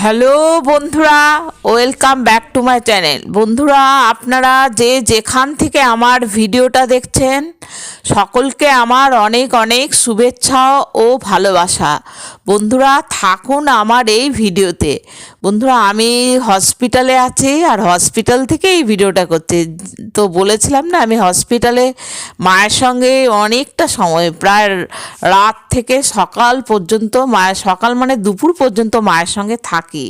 Hello বন্ধুরা, welcome back to my channel. বন্ধুরা, আপনারা যে যেখান থেকে আমার ভিডিওটা দেখছেন, সকলকে আমার অনেক অনেক শুভেচ্ছা ও ভালোবাসা। বন্ধুরা, থাকুন আমার এই ভিডিওতে। বন্ধুরা, আমি হসপিটালে আছি আর হসপিটাল থেকে এই ভিডিওটা করছি। তো বলেছিলাম না, আমি হসপিটালে মায়ের সঙ্গে অনেকটা সময়, প্রায় রাত থেকে সকাল পর্যন্ত মায়ের সকাল মানে দুপুর পর্যন্ত মায়ের সঙ্গে থাকি।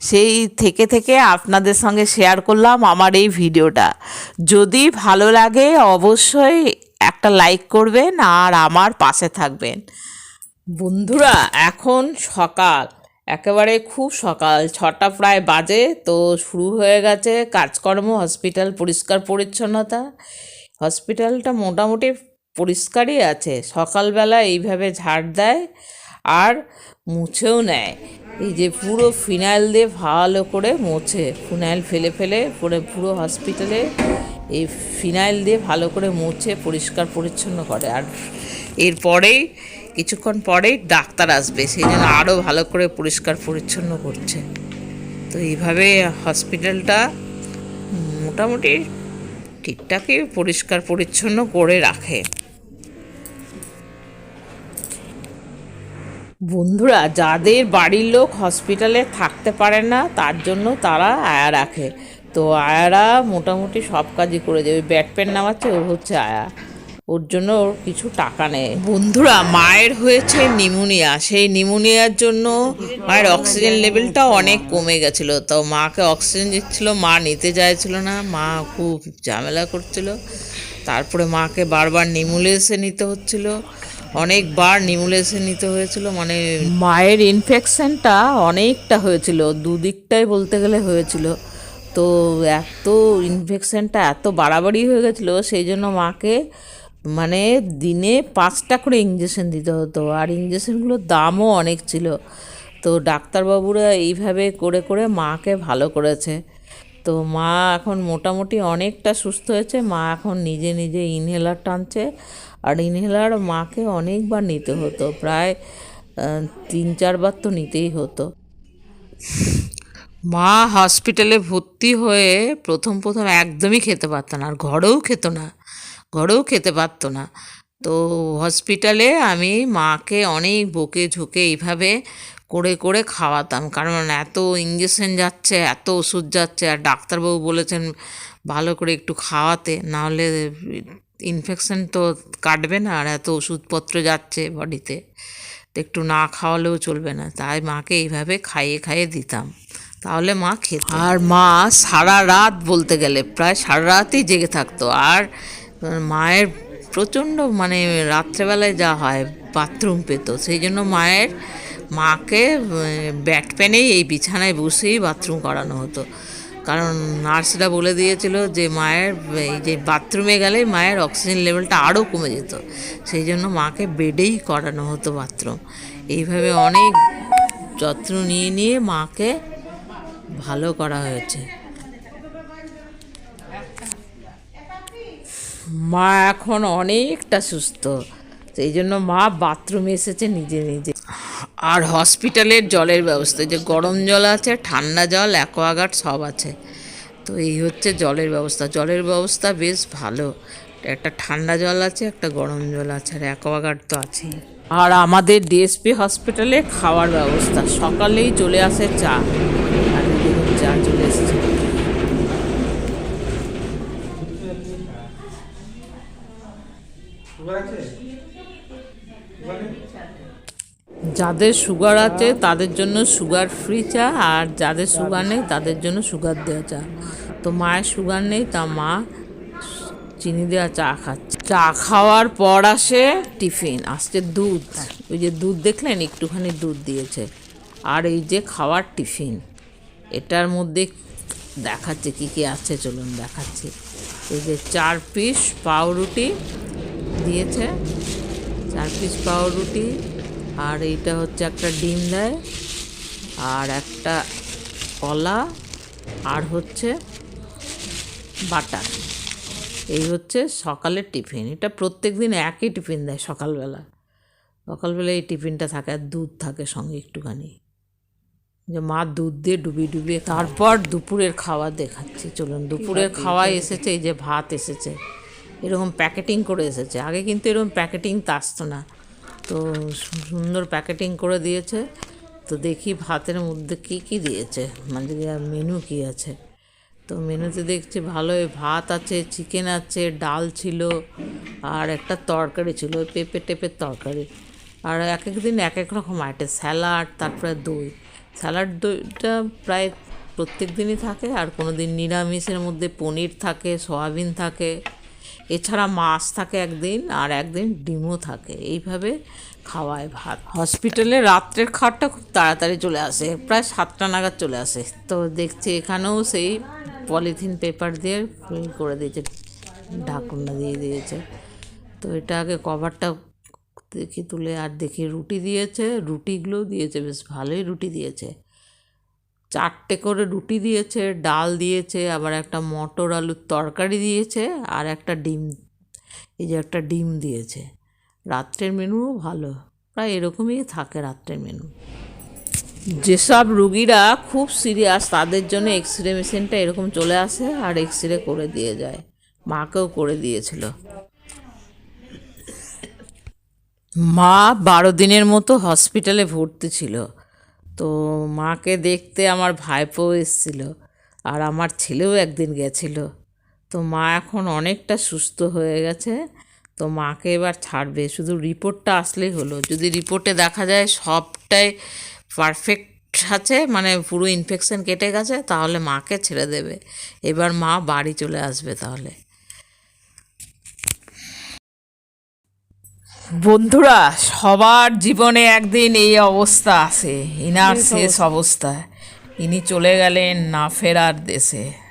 সেই থেকে থেকে আপনাদের সঙ্গে শেয়ার করলাম আমার এই ভিডিওটা। যদি ভালো লাগে অবশ্যই একটা লাইক করবেন আর আমার পাশে থাকবেন। বন্ধুরা, এখন সকাল। একেবারে খুব সকাল, ছটা প্রায় বাজে, তো শুরু হয়ে গেছে কাজকর্ম হসপিটাল পরিষ্কার পরিচ্ছন্নতা। হসপিটালটা মোটামুটি পরিষ্কারই আছে। সকালবেলা এইভাবে ঝাড় দেয় আর মুছেও নেয়। এই যে পুরো ফিনাইল দিয়ে ভালো করে মোছে, ফিনাইল ফেলে ফেলে পুরো পুরো হসপিটালে এই ফিনাইল দিয়ে ভালো করে মুছে পরিষ্কার পরিচ্ছন্ন করে। আর এরপরেই কিছুক্ষণ পরেই ডাক্তার আসবে, সেই জন্য আরও ভালো করে পরিষ্কার পরিচ্ছন্ন করছে। তো এইভাবে হসপিটালটা মোটামুটি ঠিকঠাকই পরিষ্কার পরিচ্ছন্ন করে রাখে। বন্ধুরা, যাদের বাড়ির লোক হসপিটালে থাকতে পারে না, তার জন্য তারা আয়া রাখে। তো আয়ারা মোটামুটি সব কাজই করে দেবে ব্যাট প্যান্ট নামাচ্ছে, ও হচ্ছে আয়া। ওর জন্য ওর কিছু টাকা নেয় বন্ধুরা মায়ের হয়েছে নিমোনিয়া। সেই নিমোনিয়ার জন্য মায়ের অক্সিজেন লেভেলটা অনেক কমে গেছিল। তো মাকে অক্সিজেন দিচ্ছিল মা নিতে চাইছিল না মা খুব ঝামেলা করছিল। তারপরে মাকে বারবার নিমুলেসে নিতে হচ্ছিল অনেকবার নিমুলেসে নিতে হয়েছিল মানে মায়ের ইনফেকশনটা অনেকটা হয়েছিল দুদিকটাই বলতে গেলে হয়েছিল। তো এত ইনফেকশনটা এত বাড়াবাড়ি হয়ে গেছিল সেই জন্য মাকে মানে দিনে পাঁচটা করে ইঞ্জেকশন দিতে হতো। আর ইঞ্জেকশনগুলোর দামও অনেক ছিল। তো ডাক্তারবাবুরা এইভাবে করে করে মাকে ভালো করেছে। তো মা এখন মোটামুটি অনেকটা সুস্থ হয়েছে। মা এখন নিজে নিজে ইনহেলার টানছে। আর ইনহেলার মাকে অনেকবার নিতে হতো। প্রায় তিন চারবার তো নিতেই হতো। মা হসপিটালে ভর্তি হয়ে প্রথম প্রথম একদমই খেতে পারতো না। আর ঘরেও খেত না। ঘরেও খেতে পারতো না। তো হসপিটালে আমি মাকে অনেক বকে ঝুঁকে এইভাবে করে করে খাওয়াতাম। কারণ এত ইঞ্জেকশন যাচ্ছে, এত ওষুধ যাচ্ছে, আর ডাক্তারবাবু বলেছেন ভালো করে একটু খাওয়াতে, নাহলে ইনফেকশন তো কাটবে না, আর এত ওষুধপত্র যাচ্ছে বডিতে তো একটু না খাওয়ালেও চলবে না, তাই মাকে এইভাবে খাইয়ে খাইয়ে দিতাম। তাহলে মা খেত। আর মা সারা রাত বলতে গেলে, প্রায় সারা রাতই জেগে থাকতো। আর মায়ের প্রচণ্ড মানে রাত্রেবেলায় যা হয়, বাথরুম পেতো। সেই জন্য মায়ের, মাকে ব্যাট প্যানেই এই বিছানায় বসেই বাথরুম করানো হতো। কারণ নার্সরা বলে দিয়েছিল যে মায়ের, এই যে বাথরুমে গেলে মায়ের অক্সিজেন লেভেলটা আরও কমে যেত। সেই জন্য মাকে বেডেই করানো হতো বাথরুম। এইভাবে অনেক যত্ন নিয়ে নিয়ে মাকে ভালো করা হয়েছে। মা এখন অনেকটা সুস্থ। সেই জন্য মা বাথরুমে এসেছে নিজে নিজে। আর হসপিটালের জলের ব্যবস্থা যে গরম জল আছে, ঠান্ডা জল, অ্যাকোয়াগার্ড সব আছে। তো এই হচ্ছে জলের ব্যবস্থা। জলের ব্যবস্থা বেশ ভালো। একটা ঠান্ডা জল আছে, একটা গরম জল আছে, আর অ্যাকোয়াগার্ড তো আছেই। আর আমাদের ডিএসপি হসপিটালে খাওয়ার ব্যবস্থা। সকালেই চলে আসে চা। আর চা যাদের সুগার আছে, তাদের জন্য সুগার ফ্রি চা, আর যাদের সুগার নেই, তাদের জন্য সুগার দেওয়া চা। তো মায়ের সুগার নেই, তা মা চিনি দেওয়া চা খাচ্ছে। চা খাওয়ার পর আসে টিফিন, আসছে দুধ। ওই যে দুধ দেখলেন, একটুখানি দুধ দিয়েছে। আর এই যে খাওয়ার টিফিন, এটার মধ্যে দেখাচ্ছে কি কি আছে, চলুন দেখাচ্ছি। এই যে চার পিস পাউরুটি দিয়েছে। চার পিস পাউরুটি আর এইটা হচ্ছে একটা ডিম দেয় আর একটা কলা আর হচ্ছে বাটার। এই হচ্ছে সকালের টিফিন। এটা প্রত্যেক দিন একই টিফিন দেয় সকালবেলা। সকালবেলা এই টিফিনটা থাকে আর দুধ থাকে সঙ্গে একটুখানি। যে মা দুধ দিয়ে ডুবিয়ে ডুবিয়ে তারপর দুপুরের খাবার দেখাচ্ছি। চলুন দুপুরের খাওয়া এসেছে এই যে ভাত এসেছে। এরকম প্যাকেটিং করে এসেছে। আগে কিন্তু এরকম প্যাকেটিং তা আসতো না। তো সুন্দর প্যাকেটিং করে দিয়েছে। তো দেখি ভাতের মধ্যে কি কি দিয়েছে। মানে মেনু কি আছে। তো মেনুতে দেখছি ভালোই ভাত আছে, চিকেন আছে, ডাল ছিল, আর একটা তরকারি ছিল পেঁপে টেপের তরকারি। আর এক এক দিন এক এক রকম আইটেম, স্যালাড, তারপরে দই। স্যালাড দইটা প্রায় প্রত্যেক দিনই থাকে, আর কোনো দিন নিরামিষের মধ্যে পনির থাকে, সয়াবিন থাকে। এছাড়া মাছ থাকে একদিন আর একদিন ডিমও থাকে। এইভাবে খাওয়ায় ভাত। হসপিটালে রাত্রের খাবারটা খুব তাড়াতাড়ি চলে আসে, প্রায় সাতটা নাগাদ চলে আসে। তো দেখছি এখানেও সেই পলিথিন পেপার দিয়ে ই করে দিয়েছে, ঢাকনা দিয়ে দিয়েছে। তো এটা আগে কভারটা দেখি তুলে আর দেখি রুটি দিয়েছে, রুটিগুলোও দিয়েছে, বেশ ভালোই রুটি দিয়েছে। চারটে করে রুটি দিয়েছে, ডাল দিয়েছে, আবার একটা মটর আলুর তরকারি দিয়েছে আর একটা ডিম। এই যে একটা ডিম দিয়েছে। রাত্রের মেনুও ভালো। প্রায় এরকমই থাকে রাত্রের মেনু যেসব রুগীরা খুব সিরিয়াস তাদের জন্য এক্স রে মেশিনটা এরকম চলে আসে আর এক্স রে করে দিয়ে যায়। মাকেও করে দিয়েছিল। মা বারো দিনের মতো হসপিটালে ভর্তি ছিল। তো মাকে দেখতে আমার ভাইপো এসেছিল আর আমার ছেলেও একদিন গেছিল। তো মা এখন অনেকটা সুস্থ হয়ে গেছে। তো মাকে এবার ছাড়বে। শুধু রিপোর্টটা আসলেই হলো। যদি রিপোর্টে দেখা যায় সবটাই পারফেক্ট আছে মানে পুরো ইনফেকশন কেটে গেছে, তাহলে মাকে ছেড়ে দেবে। এবার মা বাড়ি চলে আসবে তাহলে। বন্ধুরা সবার জীবনে একদিন এই অবস্থা আছে। ইনার শেষ অবস্থা। ইনি চলে গেলেন না ফেরার দেশে।